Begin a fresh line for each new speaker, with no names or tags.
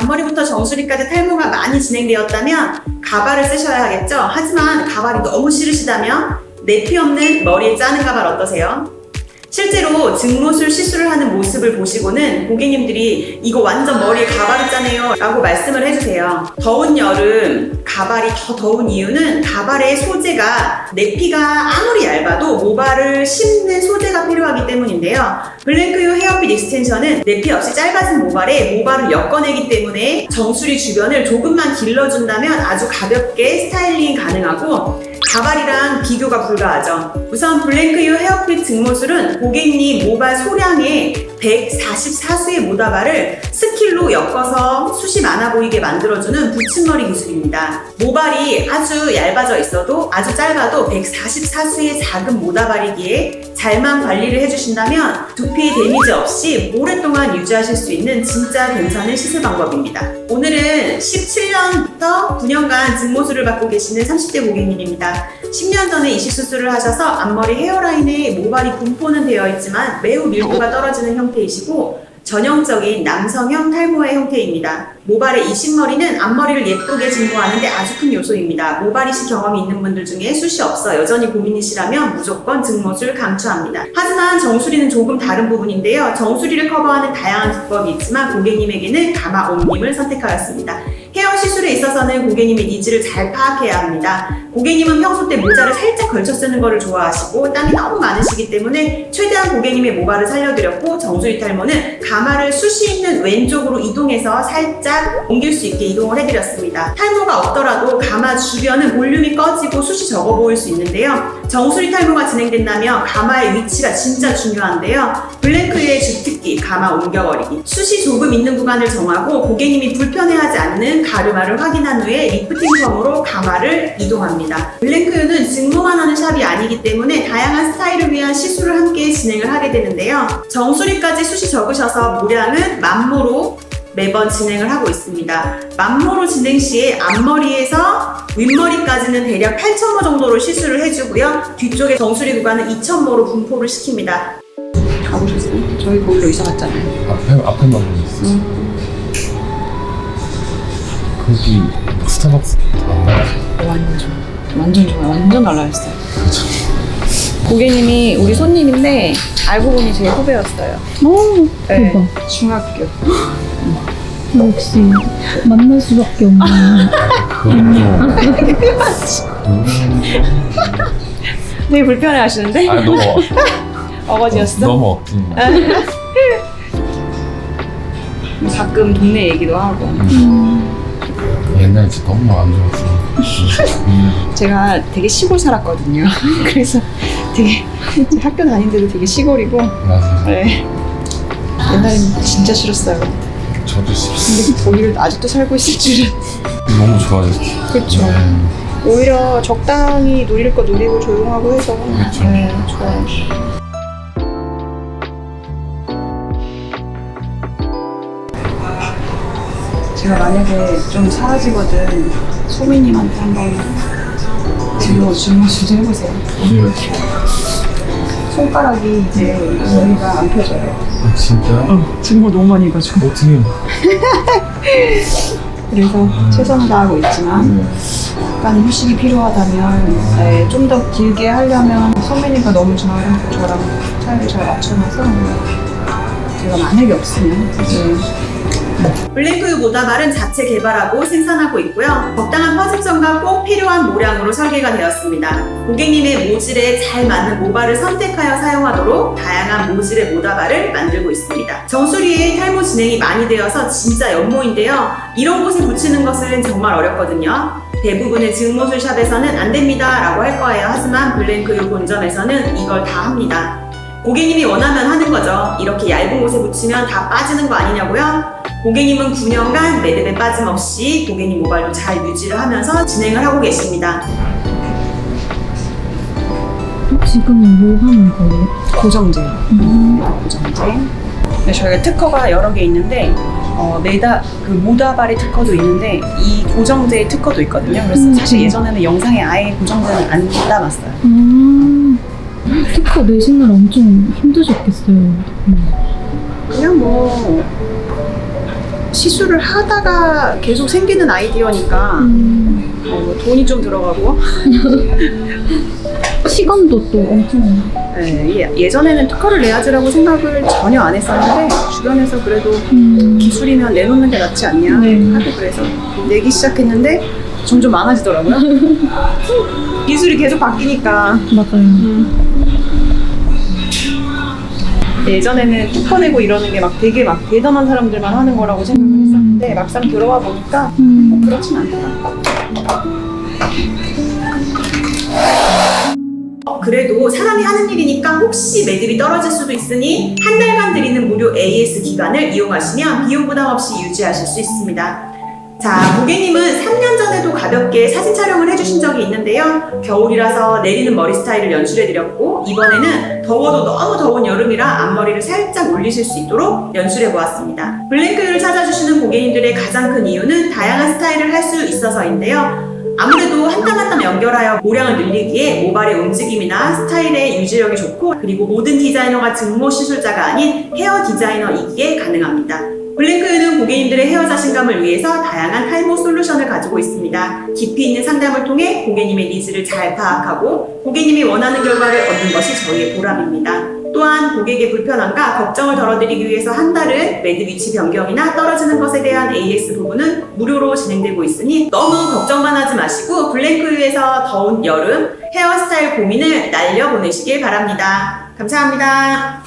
앞머리부터 정수리까지 탈모가 많이 진행되었다면 가발을 쓰셔야 하겠죠. 하지만 가발이 너무 싫으시다면 내피 없는 머리에 짜는 가발 어떠세요? 실제로 증모술 시술을 하는 모습을 보시고는 고객님들이 이거 완전 머리에 가발을 짜네요 라고 말씀을 해주세요. 더운 여름 가발이 더 더운 이유는 가발의 소재가 내피가 아무리 얇아도 모발을 씹는 소재가 필요하기 때문인데요. 블랭크유 헤어핏 익스텐션은 내피 없이 짧아진 모발에 모발을 엮어내기 때문에 정수리 주변을 조금만 길러준다면 아주 가볍게 스타일링 가능하고 가발이랑 비교가 불가하죠. 우선 블랭크유 헤어핏 증모술은 고객님 모발 소량의 144수의 모다발을 스킬로 엮어서 숱이 많아 보이게 만들어주는 붙임머리 기술입니다. 모발이 아주 얇아져 있어도 아주 짧아도 144수의 작은 모다발이기에 잘만 관리를 해주신다면 두피에 데미지 없이 오랫동안 유지하실 수 있는 진짜 괜찮은 시술 방법입니다. 오늘은 17년부터 9년간 증모술을 받고 계시는 30대 고객님입니다. 10년 전에 이식 수술을 하셔서 앞머리 헤어라인에 모발이 분포는 되어 있지만 매우 밀도가 떨어지는 형태이시고 전형적인 남성형 탈모의 형태입니다. 모발의 이식머리는 앞머리를 예쁘게 증모하는데 아주 큰 요소입니다. 모발 이식 경험이 있는 분들 중에 숱이 없어 여전히 고민이시라면 무조건 증모술 강추합니다. 하지만 정수리는 조금 다른 부분인데요. 정수리를 커버하는 다양한 기법이 있지만 고객님에게는 가마 옴님을 선택하였습니다. 헤어 시술에 있어서는 고객님의 니즈를 잘 파악해야 합니다. 고객님은 평소 때 모자를 살짝 걸쳐 쓰는 것을 좋아하시고 땀이 너무 많으시기 때문에 최대한 고객님의 모발을 살려드렸고 정수리 탈모는 가마를 숱이 있는 왼쪽으로 이동해서 살짝 옮길 수 있게 이동을 해드렸습니다. 탈모가 없더라도 가마 주변은 볼륨이 꺼지고 숱이 적어 보일 수 있는데요. 정수리 탈모가 진행된다면 가마의 위치가 진짜 중요한데요. 블랭크의 주특기 가마 옮겨버리기 숱이 조금 있는 구간을 정하고 고객님이 불편해하지 않는 가 르마를 확인한 후에 리프팅 펌으로 가마를 이동합니다. 블랭크유는 증모만 하는 샵이 아니기 때문에 다양한 스타일을 위한 시술을 함께 진행을 하게 되는데요. 정수리까지 숱이 적으셔서 모량은 만모로 매번 진행을 하고 있습니다. 만모로 진행 시에 앞머리에서 윗머리까지는 대략 8,000모 정도로 시술을 해주고요. 뒤쪽에 정수리 구간은 2,000모로 분포를 시킵니다. 가보셨어요? 저희 거기로 이사 갔잖아요.
앞에 앞에만 보고 있어. 거기 스타벅스 아,
완전 완전 좋아요. 완전 달라졌어요.
그렇죠.
고객님이 우리 손님인데 알고 보니 제 후배였어요.
오,
네,
대박.
중학교.
역시 만날 수밖에 없네.
그거는
되게 불편해 하시는데?
아 너무
어거지였어?
너무 음.
가끔 동네 얘기도 하고.
음,
옛날에 진짜 너무 안 좋았어. 음.
제가 되게 시골 살았거든요. 그래서 되게 학교 다닌 데도 되게 시골이고.
맞아.
네. 옛날엔 진짜 싫었어요.
저도 싫었어.
근데 거기를 아직도 살고 있을 줄은.
너무 좋아졌어.
그쵸.
네.
오히려 적당히 누릴 거 누리고 조용하고 해서.
그쵸.
네, 좋아요. 제가 만약에 좀 사라지거든 소민님한테 한번 증거 증거수도 해보세요.
어디를?
손가락이 이제 여기가 안 펴져요.
아, 진짜?
증거 너무 많이 해가지고.
어떻게?
그래서 최선을 다하고 있지만
네.
약간 휴식이 필요하다면 네, 좀더 길게 하려면 선배님과 너무 저랑 저랑 스타일을 잘 맞춰놔서 제가 만약에 없으면 블랭크유 모다발은 자체 개발하고 생산하고 있고요. 적당한 퍼집점과 꼭 필요한 모량으로 설계가 되었습니다. 고객님의 모질에 잘 맞는 모발을 선택하여 사용하도록 다양한 모질의 모다발을 만들고 있습니다. 정수리에 탈모 진행이 많이 되어서 진짜 연모인데요. 이런 곳에 붙이는 것은 정말 어렵거든요. 대부분의 증모술 샵에서는 안 됩니다 라고 할 거예요. 하지만 블랭크유 본점에서는 이걸 다 합니다. 고객님이 원하면 하는 거죠. 이렇게 얇은 곳에 붙이면 다 빠지는 거 아니냐고요? 고객님은 9년간 매듭에 빠짐없이 고객님 모발도 잘 유지를 하면서 진행을 하고 계십니다.
지금은 뭐 하는 거예요?
고정제.
음,
고정제. 네, 저희가 특허가 여러 개 있는데 어, 메다 그 모다발의 특허도 있는데 이 고정제의 특허도 있거든요. 그래서
음.
사실 예전에는 영상에 아예 고정제는 안 담았어요.
아, 특허 내시느라 엄청 힘드셨겠어요. 음.
그냥 뭐 시술을 하다가 계속 생기는 아이디어니까
음,
어, 돈이 좀 들어가고
시간도 또 엄청.
네, 예- 예전에는 특허를 내야지라고 생각을 전혀 안 했었는데 주변에서 그래도
음,
기술이면 내놓는 게 낫지 않냐
네.
하고 그래서 내기 시작했는데 점점 많아지더라고요. 기술이 계속 바뀌니까
맞아요.
예전에는 특허 내고 이러는 게 막 되게 막 대단한 사람들만 하는 거라고 생각을
음.
했었는데 막상 들어와 보니까
음,
뭐 그렇진 않더라고요. 어, 그래도 사람이 하는 일이니까 혹시 매듭이 떨어질 수도 있으니 한 달간 드리는 무료 AS 기간을 이용하시면 비용 부담 없이 유지하실 수 있습니다. 자, 고객님은 3년 전에도 가볍게 사진 촬영을 해주신 적이 있는데요. 겨울이라서 내리는 머리 스타일을 연출해드렸고, 이번에는 더워도 너무 더운 여름이라 앞머리를 살짝 올리실 수 있도록 연출해보았습니다. 블랭크유를 찾아주시는 고객님들의 가장 큰 이유는 다양한 스타일을 할 수 있어서인데요. 아무래도 한땀 한땀 연결하여 모량을 늘리기에 모발의 움직임이나 스타일의 유지력이 좋고 그리고 모든 디자이너가 증모 시술자가 아닌 헤어 디자이너이기에 가능합니다. 블랭크유는 고객님들의 헤어 자신감을 위해서 다양한 탈모 솔루션을 가지고 있습니다. 깊이 있는 상담을 통해 고객님의 니즈를 잘 파악하고 고객님이 원하는 결과를 얻는 것이 저희의 보람입니다. 또한 고객의 불편함과 걱정을 덜어드리기 위해서 한 달은 매듭 위치 변경이나 떨어지는 것에 대한 AS 부분은 무료로 진행되고 있으니 너무 걱정만 하지 마시고 블랭크유에서 더운 여름 헤어스타일 고민을 날려보내시길 바랍니다. 감사합니다.